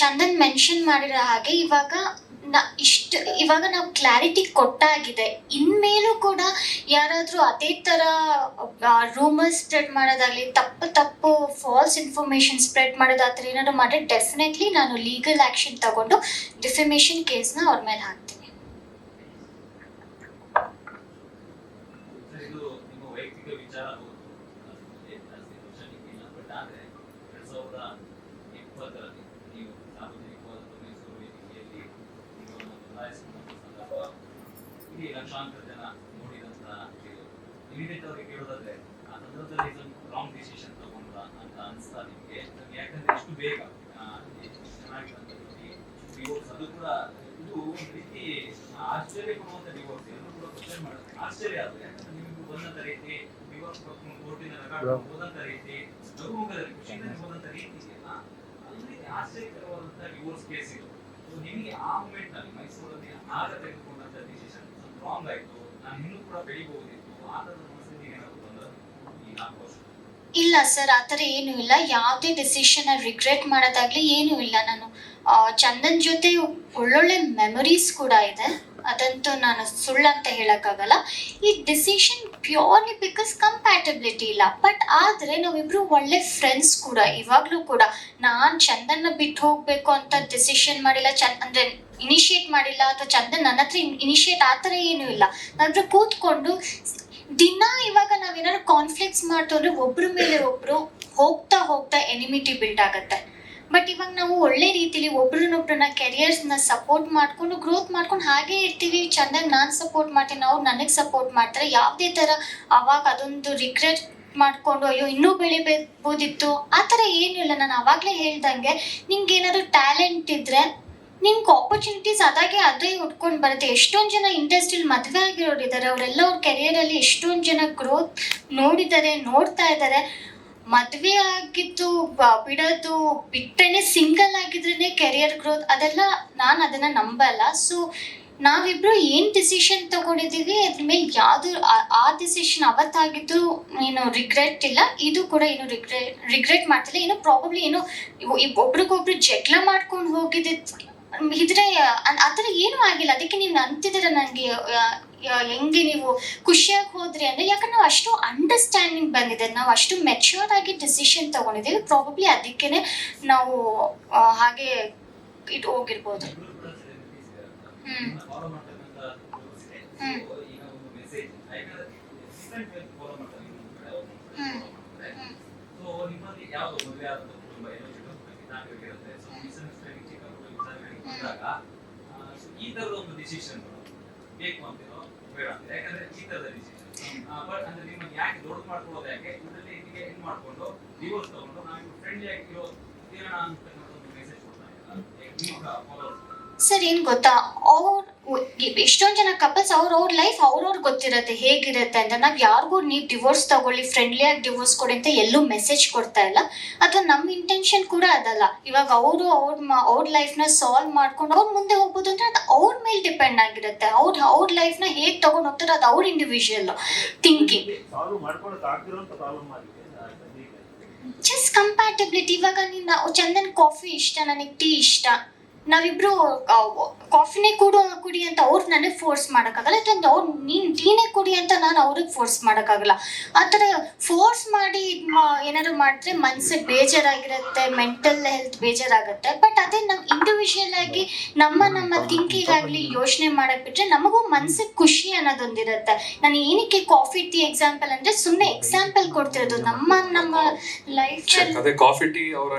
Chandan mention ಮಾಡಿರೋ ಹಾಗೆ ಇವಾಗ ನ, ಇಷ್ಟು, ಇವಾಗ ನಾವು ಕ್ಲಾರಿಟಿ ಕೊಟ್ಟಾಗಿದೆ. ಇನ್ಮೇಲೂ ಕೂಡ ಯಾರಾದರೂ ಅದೇ ಥರ ರೂಮರ್ಸ್ ಸ್ಪ್ರೆಡ್ ಮಾಡೋದಾಗಲಿ, ತಪ್ಪು ತಪ್ಪು ಫಾಲ್ಸ್ ಇನ್ಫಾರ್ಮೇಷನ್ ಸ್ಪ್ರೆಡ್ ಮಾಡೋದು ಏನಾದರೂ ಮಾಡಿದ್ರೆ ಡೆಫಿನೆಟ್ಲಿ ನಾನು ಲೀಗಲ್ ಆ್ಯಕ್ಷನ್ ತಗೊಂಡು ಡಿಫಿಮೇಷನ್ ಕೇಸ್ನ ಅವ್ರ ಮೇಲೆ ಹಾಕ್ತೀನಿ. ಇದು ನಿಮ್ಮ ವೈಯಕ್ತಿಕ ವಿಚಾರ ಇಡೀ ಲಕ್ಷಾಂತರ ಜನ ನೋಡಿದಂತ ಇಮಿಡಿಯೇಟ್ ಅವ್ರಿಗೆ ಕೇಳೋದಾದ್ರೆ ಆ ಸಂದರ್ಭದಲ್ಲಿ ಸ್ವಲ್ಪ ರಾಂಗ್ ಡಿಸಿಷನ್ ತಗೊಂಡ್ರ ಅಂತ ಅನ್ಸ್ತಾ ನಿಮ್ಗೆ. ಯಾಕಂದ್ರೆ ಎಷ್ಟು ಬೇಗ ರೀತಿ ಡಿವೋರ್ಸ್ ಅದು ಕೂಡ ಇದು ಒಂದು ರೀತಿ ಆಶ್ಚರ್ಯ ಕೊಡುವಂತ ಡಿವೋರ್ಸ್ ಎಲ್ಲರೂ ಕೂಡ ಕ್ವಶನ್ ಮಾಡುತ್ತೆ ಆಶ್ಚರ್ಯ ಆದ್ರೆ ಯಾಕಂದ್ರೆ ನಿಮ್ಗೆ ಬಂದಂತ ರೀತಿ ಡಿವೋರ್ಸ್ ಕೋರ್ಟಿನ ರೆಕಾರ್ಡ್ ಹೋದಂತ ರೀತಿ ನಗುಮುಖದಲ್ಲಿ ಖುಷಿಯಿಂದ ಹೋದಂತ ರೀತಿ ಇದೆಯಲ್ಲ ಅಲ್ಲಿ ಆಶ್ಚರ್ಯಕರವಾದಂತ ಡಿವೋರ್ಸ್ ಕೇಸ್ ಇದು. ನಿಮಗೆ ಆ ಮೂಮೆಂಟ್ನಲ್ಲಿ ಮೈಸೂರಲ್ಲಿ ಆಗ ತೆಗೆದುಕೊಂಡಂತ ಡಿಸಿಷನ್ ಆಯ್ತು. ನಾನು ಇನ್ನೂ ಕೂಡ ಬೆಳಿಬಹುದಿತ್ತು. ಮನಸ್ಸಿಗೆ ಏನಾದ್ರು ಈ ನಾಲ್ಕು ಇಲ್ಲ ಸರ್, ಆ ಥರ ಏನೂ ಇಲ್ಲ. ಯಾವುದೇ ಡಿಸಿಷನ್ ರಿಗ್ರೆಟ್ ಮಾಡೋದಾಗ್ಲಿ ಏನೂ ಇಲ್ಲ ನಾನು. ಚಂದನ್ ಜೊತೆ ಒಳ್ಳೊಳ್ಳೆ ಮೆಮೊರೀಸ್ ಕೂಡ ಇದೆ. ಅದಂತೂ ನಾನು ಸುಳ್ಳಂತ ಹೇಳೋಕ್ಕಾಗಲ್ಲ. ಈ ಡಿಸಿಷನ್ ಪ್ಯೂರ್ಲಿ ಬಿಕಾಸ್ ಕಂಪ್ಯಾಟಬಿಲಿಟಿ ಇಲ್ಲ. ಬಟ್ ಆದರೆ ನಾವಿಬ್ರು ಒಳ್ಳೆ ಫ್ರೆಂಡ್ಸ್ ಕೂಡ, ಇವಾಗಲೂ ಕೂಡ. ನಾನು ಚಂದನ್ನ ಬಿಟ್ಟು ಹೋಗಬೇಕು ಅಂತ ಡಿಸಿಷನ್ ಮಾಡಿಲ್ಲ ಚಂದ ಅಂದರೆ ಇನಿಷಿಯೇಟ್ ಮಾಡಿಲ್ಲ ಅಥವಾ ಚಂದನ್ ನನ್ನ ಹತ್ರ ಇನಿಷಿಯೇಟ್ ಆ ಥರ ಏನೂ ಇಲ್ಲ. ನಾವಿಬ್ರು ಕೂತ್ಕೊಂಡು ದಿನ ಇವಾಗ ನಾವೇನಾದ್ರು ಕಾನ್ಫ್ಲಿಕ್ಟ್ಸ್ ಮಾಡ್ತು ಒಬ್ಬರ ಮೇಲೆ ಒಬ್ರು ಹೋಗ್ತಾ ಹೋಗ್ತಾ ಎನಿಮಿಟಿ ಬಿಲ್ಡ್ ಆಗುತ್ತೆ. ಬಟ್ ಇವಾಗ ನಾವು ಒಳ್ಳೆ ರೀತಿಲಿ ಒಬ್ರನ್ನೊಬ್ರನ್ನ ಕೆರಿಯರ್ಸ್ನ ಸಪೋರ್ಟ್ ಮಾಡ್ಕೊಂಡು ಗ್ರೋತ್ ಮಾಡ್ಕೊಂಡು ಹಾಗೆ ಇರ್ತೀವಿ. ಚೆಂದಾಗಿ ನಾನು ಸಪೋರ್ಟ್ ಮಾಡ್ತೀನಿ, ಅವ್ರು ನನಗೆ ಸಪೋರ್ಟ್ ಮಾಡ್ತಾರೆ. ಯಾವುದೇ ಥರ ಅವಾಗ ಅದೊಂದು ರಿಗ್ರೆಟ್ ಮಾಡ್ಕೊಂಡು, ಅಯ್ಯೋ, ಇನ್ನೂ ಬೆಳಿಬೋದಿತ್ತು ಆ ಥರ ಏನಿಲ್ಲ ನಾನು ಅವಾಗಲೇ ಹೇಳ್ದಂಗೆ ನಿಮ್ಗೆ ಏನಾದರೂ ಟ್ಯಾಲೆಂಟ್ ಇದ್ರೆ ನಿಮ್ಗೆ ಆಪರ್ಚುನಿಟೀಸ್ ಅದಾಗೆ ಅದೇ ಉಟ್ಕೊಂಡು ಬರುತ್ತೆ. ಎಷ್ಟೊಂದು ಜನ ಇಂಡಸ್ಟ್ರಿಯಲ್ಲಿ ಮದುವೆ ಆಗಿರೋರು ಇದ್ದಾರೆ ಅವರೆಲ್ಲ ಅವ್ರ ಕೆರಿಯರಲ್ಲಿ ಎಷ್ಟೊಂದು ಜನ ಗ್ರೋತ್ ನೋಡಿದ್ದಾರೆ ನೋಡ್ತಾ ಇದ್ದಾರೆ ಮದುವೆ ಆಗಿದ್ದು ಬಿಡೋದು ಬಿಟ್ಟರೆ ಸಿಂಗಲ್ ಆಗಿದ್ರೇ ಕೆರಿಯರ್ ಗ್ರೋತ್ ಅದೆಲ್ಲ ನಾನು ಅದನ್ನ ನಂಬಲ್ಲ. ಸೊ ನಾವಿಬ್ರು ಏನು ಡಿಸಿಷನ್ ತಗೊಂಡಿದ್ದೀವಿ ಅದ್ರ ಮೇಲೆ ಯಾವುದು ಆ ಡಿಸಿಷನ್ ಅವತ್ತಾಗಿದ್ದು ಏನು ರಿಗ್ರೆಟ್ ಇಲ್ಲ, ಇದು ಕೂಡ ಏನು ರಿಗ್ರೆಟ್ ರಿಗ್ರೆಟ್ ಮಾಡ್ತಿಲ್ಲ. ಏನು ಪ್ರಾಬಬ್ಲಿ ಏನು ಒಬ್ರಿಗೊಬ್ರು ಜಗಳ ಮಾಡ್ಕೊಂಡು ಹೋಗಿದ್ದು ಇದ್ರೆ ಆ ಥರ ಏನೂ ಆಗಿಲ್ಲ. ಅದಕ್ಕೆ ನೀವು ಅಂತಿದ್ದೀರ ನನಗೆ ಹೆಂಗೆ ನೀವು ಖುಷಿಯಾಗಿ ಹೋದ್ರಿ ಅಂದ್ರೆ, ಯಾಕಂದ್ರೆ ನಾವು ಅಷ್ಟು ಅಂಡರ್ಸ್ಟ್ಯಾಂಡಿಂಗ್ ಬಂದಿದೆ, ನಾವು ಅಷ್ಟು ಮೆಚ್ಯೂರ್ ಆಗಿ ಡಿಸಿಷನ್ ತಗೊಂಡಿದ್ದೀವಿ ಪ್ರಾಬಬ್ಲಿ ಅದಕ್ಕೇನೆ ನಾವು ಹಾಗೆ ಇಟ್ ಹೋಗಿರ್ಬೋದು. ಹ್ಮ್. ಈ ತರದ ಒಂದು ಡಿಸಿಷನ್ ಬೇಕು ಅಂತಿರೋ ಬೇಡ ಅಂತೀರಾ? ಯಾಕಂದ್ರೆ ಈ ತರದ ಡಿಸಿಷನ್ ಬಟ್ ಅಂದ್ರೆ ನಿಮ್ಮನ್ನ ಯಾಕೆ ದೊಡ್ಡ ಮಾಡ್ಕೊಳ್ಳೋದು ಯಾಕೆ ಇದರಲ್ಲಿ ಇದಕ್ಕೆ ಹೆಂಗ್ ಮಾಡ್ಕೊಂಡು ಡಿವೋರ್ಸ್ ತಗೊಂಡು ನಾವು ಫ್ರೆಂಡ್ಲಿ ಆಗಿ ಇರೋ ಇರೋಣ ಅಂತಕ್ಕಂಥ ಒಂದು ಮೆಸೇಜ್ ಕೊಡ್ತಾ ಇದ್ದೀರಾ ಫಾಲೋವರ್ಸ್ ಸರ್ ಏನು ಗೊತ್ತಾ ಅವ್ರು ಎಷ್ಟೊಂದು ಜನ ಕಪಲ್ಸ್ ಅವ್ರ ಅವ್ರ ಲೈಫ್ ಅವ್ರವ್ರ ಗೊತ್ತಿರತ್ತೆ ಹೇಗಿರುತ್ತೆ ಅಂತ. ನಾವ್ ಯಾರಿಗೂ ನೀವು ಡಿವೋರ್ಸ್ ತಗೊಳ್ಳಿ ಫ್ರೆಂಡ್ಲಿ ಆಗಿ ಡಿವೋರ್ಸ್ ಕೊಡಿ ಅಂತ ಎಲ್ಲೂ ಮೆಸೇಜ್ ಕೊಡ್ತಾ ಇಲ್ಲ. ಅಥವಾ ನಮ್ಮ ಇಂಟೆನ್ಷನ್ ಕೂಡ ಅದಲ್ಲ. ಇವಾಗ ಅವರು ಅವ್ರ ಅವ್ರ ನ ಸಾಲ್ವ್ ಮಾಡ್ಕೊಂಡು ಅವ್ರ ಮುಂದೆ ಹೋಗ್ಬೋದು ಅಂದ್ರೆ ಅದು ಅವ್ರ ಮೇಲೆ ಡಿಪೆಂಡ್ ಆಗಿರುತ್ತೆ. ಅವ್ರ ಅವ್ರ ನ ಹೇಗೆ ತಗೊಂಡ್ ಹೋಗ್ತಾರೆ ಅದು ಅವ್ರ ಇಂಡಿವಿಜುವಲ್ ಥಿಂಕಿಂಗ್ ಜಸ್ಟ್ ಕಂಪ್ಯಾಟಬಿಲಿಟಿ ಇವಾಗ ನೀನು ಚಂದನ್ ಕಾಫಿ ಇಷ್ಟ ನನಗೆ ಟೀ ಇಷ್ಟ. ನಾವಿಬ್ರು ಕಾಫಿನೇ ಕುಡು ಕುಡಿ ಅಂತ ಅವ್ರು ನನಗೆ ಫೋರ್ಸ್ ಮಾಡೋಕ್ಕಾಗಲ್ಲ. ಯಾಕಂದ್ರೆ ಅವ್ರು ನೀನು ಟೀನೇ ಕುಡಿ ಅಂತ ನಾನು ಅವ್ರಿಗೆ ಫೋರ್ಸ್ ಮಾಡೋಕ್ಕಾಗಲ್ಲ. ಆ ಥರ ಫೋರ್ಸ್ ಮಾಡಿ ಏನಾದ್ರು ಮಾಡಿದ್ರೆ ಮನ್ಸಿಗೆ ಬೇಜಾರಾಗಿರುತ್ತೆ ಮೆಂಟಲ್ ಹೆಲ್ತ್ ಬೇಜಾರಾಗುತ್ತೆ. ಬಟ್ ಅದೇ ನಮ್ಮ ಇಂಡಿವಿಜುವಲ್ ಆಗಿ ನಮ್ಮ ನಮ್ಮ ಥಿಂಕಿಂಗ್ ಆಗಲಿ ಯೋಚನೆ ಮಾಡಕ್ಕೆ ಬಿಟ್ರೆ ನಮಗೂ ಮನ್ಸಿಗೆ ಖುಷಿ ಅನ್ನೋದೊಂದಿರುತ್ತೆ. ನಾನು ಏನಕ್ಕೆ ಕಾಫಿ ಟೀ ಎಕ್ಸಾಂಪಲ್ ಅಂದರೆ ಸುಮ್ಮನೆ ಎಕ್ಸಾಂಪಲ್ ಕೊಡ್ತಿರೋದು ನಮ್ಮ ನಮ್ಮ ಲೈಫ್ ಕಾಫಿ ಟೀ ಅವರ